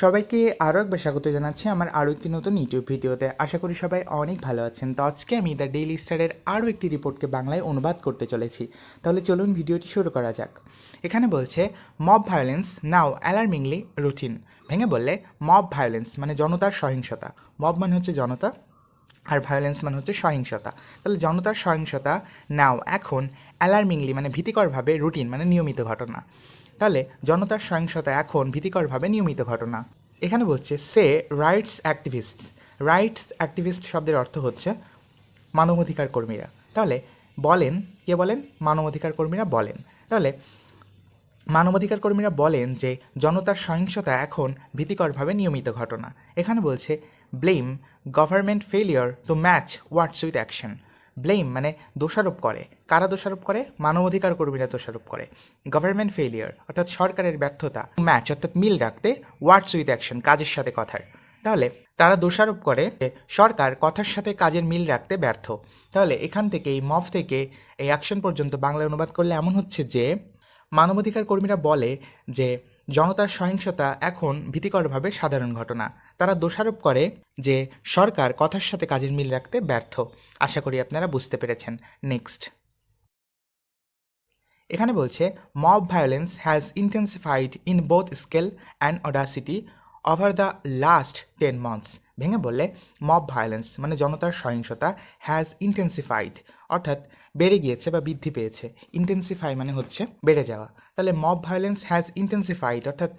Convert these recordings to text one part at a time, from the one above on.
সবাইকে আরও একবার স্বাগত জানাচ্ছি আমার আরও একটি নতুন ইউটিউব ভিডিওতে। আশা করি সবাই অনেক ভালো আছেন। তো আজকে আমি দ্য ডেইলি স্টারের আরও একটি রিপোর্টকে বাংলায় অনুবাদ করতে চলেছি। তাহলে চলুন ভিডিওটি শুরু করা যাক। এখানে বলছে mob violence now alarmingly routine ভেঙে বললে মব ভায়োলেন্স মানে জনতার সহিংসতা। মব মানে হচ্ছে জনতা, আর ভায়োলেন্স মানে হচ্ছে সহিংসতা। তাহলে জনতার সহিংসতা নাও এখন অ্যালার্মিংলি মানে ভীতিকরভাবে রুটিন মানে নিয়মিত ঘটনা। তাহলে জনতার সহিংসতা এখন ভীতিকরভাবে নিয়মিত ঘটনা। এখানে বলছে, say rights activist rights activist শব্দের অর্থ হচ্ছে মানবাধিকার কর্মীরা। তাহলে বলেন, কে বলেন? মানবাধিকার কর্মীরা বলেন। তাহলে মানবাধিকার কর্মীরা বলেন যে জনতার সহিংসতা এখন ভীতিকরভাবে নিয়মিত ঘটনা। এখানে বলছে blame government failure to match words with action blame মানে দোষারোপ করে। কারা দোষারোপ করে? মানবাধিকার কর্মীরা দোষারোপ করে। গভর্নমেন্ট ফেলিয়ার অর্থাৎ সরকারের ব্যর্থতা। ম্যাচ অর্থাৎ মিল রাখতে ওয়ার্ডস উইথ অ্যাকশন কাজের সাথে কথার। তাহলে, তারা দোষারোপ করে যে সরকার কথার সাথে কাজের মিল রাখতে ব্যর্থ। তাহলে, এখান থেকে, এই মফ থেকে, এই অ্যাকশন পর্যন্ত বাংলায় অনুবাদ করলে এমন হচ্ছে যে, মানবাধিকার কর্মীরা বলে যে, জনতার সহিংসতা এখন ভীতিকরভাবে সাধারণ ঘটনা। তারা দোষারোপ করে যে সরকার কথার সাথে কাজের মিল রাখতে ব্যর্থ। আশা করি আপনারা বুঝতে পেরেছেন। নেক্সট। এখানে বলছে mob violence has intensified in both scale and audacity over the last ten months ভেঙে বললে মব ভায়োলেন্স মানে জনতার সহিংসতা হ্যাজ ইন্টেন্সিফাইড অর্থাৎ বেড়ে গিয়েছে বা বৃদ্ধি পেয়েছে। ইন্টেন্সিফাই মানে হচ্ছে বেড়ে যাওয়া। তাহলে মব ভায়োলেন্স হ্যাজ ইন্টেন্সিফাইড অর্থাৎ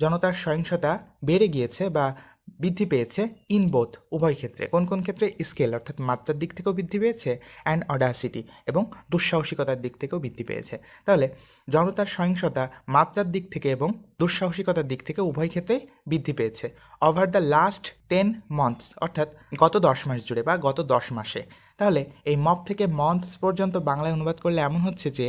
জনতার সহিংসতা বেড়ে গিয়েছে বা বৃদ্ধি পেয়েছে ইন বোথ উভয় ক্ষেত্রে। কোন কোন ক্ষেত্রে? স্কেল অর্থাৎ মাত্রার দিক থেকেও বৃদ্ধি পেয়েছে অ্যান্ড অডাসিটি এবং দুঃসাহসিকতার দিক থেকেও বৃদ্ধি পেয়েছে। তাহলে জনতার সহিংসতা মাত্রার দিক থেকে এবং দুঃসাহসিকতার দিক থেকে উভয় ক্ষেত্রেই বৃদ্ধি পেয়েছে। Over the last ten months অর্থাৎ গত দশ মাস জুড়ে বা গত দশ মাসে। তাহলে এই মব থেকে মন্থস পর্যন্ত বাংলায় অনুবাদ করলে এমন হচ্ছে যে,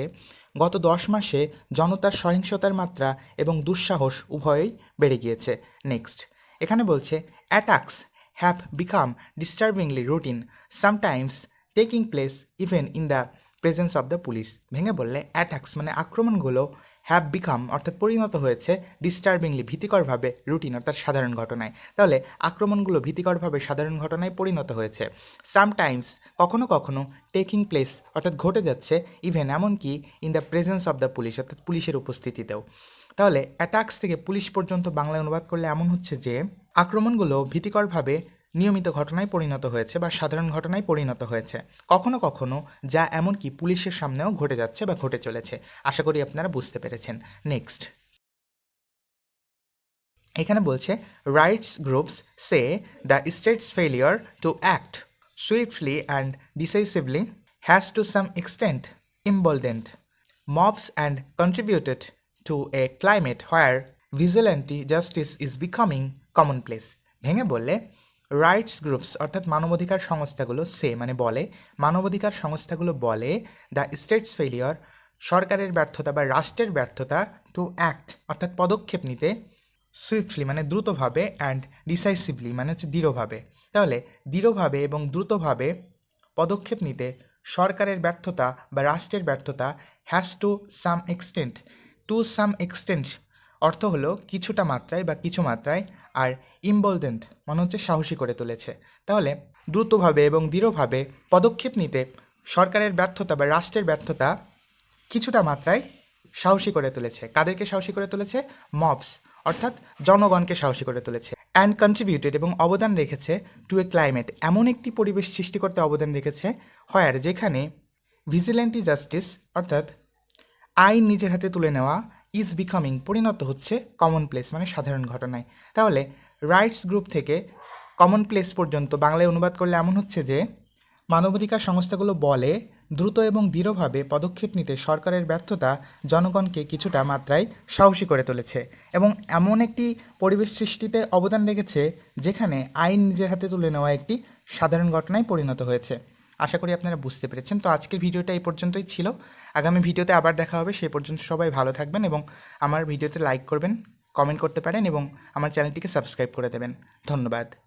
গত দশ মাসে জনতার সহিংসতার মাত্রা এবং দুঃসাহস উভয়ই বেড়ে গিয়েছে। নেক্সট এখানে বলছে attacks have become disturbingly routine sometimes taking place even in the presence of the police ভেঙে বললে অ্যাটাক্স মানে আক্রমণগুলো হ্যাভ বিকাম অর্থাৎ পরিণত হয়েছে ডিস্টার্বিংলি ভীতিকরভাবে রুটিন অর্থাৎ সাধারণ ঘটনায়। তাহলে আক্রমণগুলো ভীতিকরভাবে সাধারণ ঘটনায় পরিণত হয়েছে। সামটাইমস কখনো কখনো টেকিং প্লেস অর্থাৎ ঘটে যাচ্ছে ইভেন এমনকি in the presence of the police অর্থাৎ পুলিশের উপস্থিতিতেও। তাহলে অ্যাটাক্স থেকে পুলিশ পর্যন্ত বাংলায় অনুবাদ করলে এমন হচ্ছে যে, আক্রমণগুলো ভীতিকরভাবে নিয়মিত ঘটনায় পরিণত হয়েছে বা সাধারণ ঘটনায় পরিণত হয়েছে। কখনো কখনো যা এমনকি পুলিশের সামনেও ঘটে যাচ্ছে বা ঘটে চলেছে। আশা করি আপনারা বুঝতে পেরেছেন। নেক্সট এখানে বলছে rights groups say the state's failure to act swiftly and decisively has to some extent emboldened mobs and contributed to a climate where vigilante justice is becoming commonplace. ভেঙে বললে রাইটস গ্রুপস অর্থাৎ মানবাধিকার সংস্থাগুলো সে মানে বলে, মানবাধিকার সংস্থাগুলো বলে দ্য স্টেটস ফেলিয়র সরকারের ব্যর্থতা বা রাষ্ট্রের ব্যর্থতা টু অ্যাক্ট অর্থাৎ পদক্ষেপ নিতে সুইফটলি মানে দ্রুতভাবে অ্যান্ড ডিসাইসিভলি মানে হচ্ছে দৃঢ়ভাবে। তাহলে দৃঢ়ভাবে এবং দ্রুতভাবে পদক্ষেপ নিতে সরকারের ব্যর্থতা বা রাষ্ট্রের ব্যর্থতা has to some extent to some extent অর্থ হলো কিছুটা মাত্রায় বা কিছু মাত্রায় আর ইম্বলডেন্ট মনে হচ্ছে সাহসী করে তুলেছে। তাহলে দ্রুতভাবে এবং দৃঢ়ভাবে পদক্ষেপ নিতে সরকারের ব্যর্থতা বা রাষ্ট্রের ব্যর্থতা কিছুটা মাত্রায় সাহসী করে তুলেছে। কাদেরকে সাহসী করে তুলেছে? মবস, অর্থাৎ জনগণকে সাহসী করে তুলেছে। অ্যান্ড কন্ট্রিবিউটেড এবং অবদান রেখেছে টু এ ক্লাইমেট এমন একটি পরিবেশ সৃষ্টি করতে অবদান রেখেছে হয়ার যেখানে ভিজিল্যান্টি জাস্টিস অর্থাৎ আইন নিজের হাতে তুলে নেওয়া ইজ বিকামিং পরিণত হচ্ছে কমন প্লেস মানে সাধারণ ঘটনায়। তাহলে রাইটস গ্রুপ থেকে কমন প্লেস পর্যন্ত বাংলায় অনুবাদ করলে এমন হচ্ছে যে, মানবাধিকার সংস্থাগুলো বলে দ্রুত এবং দৃঢ়ভাবে পদক্ষেপ নিতে সরকারের ব্যর্থতা জনগণকে কিছুটা মাত্রায় সাহসী করে তুলেছে এবং এমন একটি পরিবেশ সৃষ্টিতে অবদান রেখেছে যেখানে আইন নিজের হাতে তুলে নেওয়া একটি সাধারণ ঘটনায় পরিণত হয়েছে। আশা করি আপনারা বুঝতে পেরেছেন। তো আজকের ভিডিওটা এই পর্যন্তই ছিল। আগামী ভিডিওতে আবার দেখা হবে। সেই পর্যন্ত সবাই ভালো থাকবেন এবং আমার ভিডিওতে লাইক করবেন কমেন্ট করতে পারেন এবং আমার চ্যানেলটিকে সাবস্ক্রাইব করে দেবেন। ধন্যবাদ।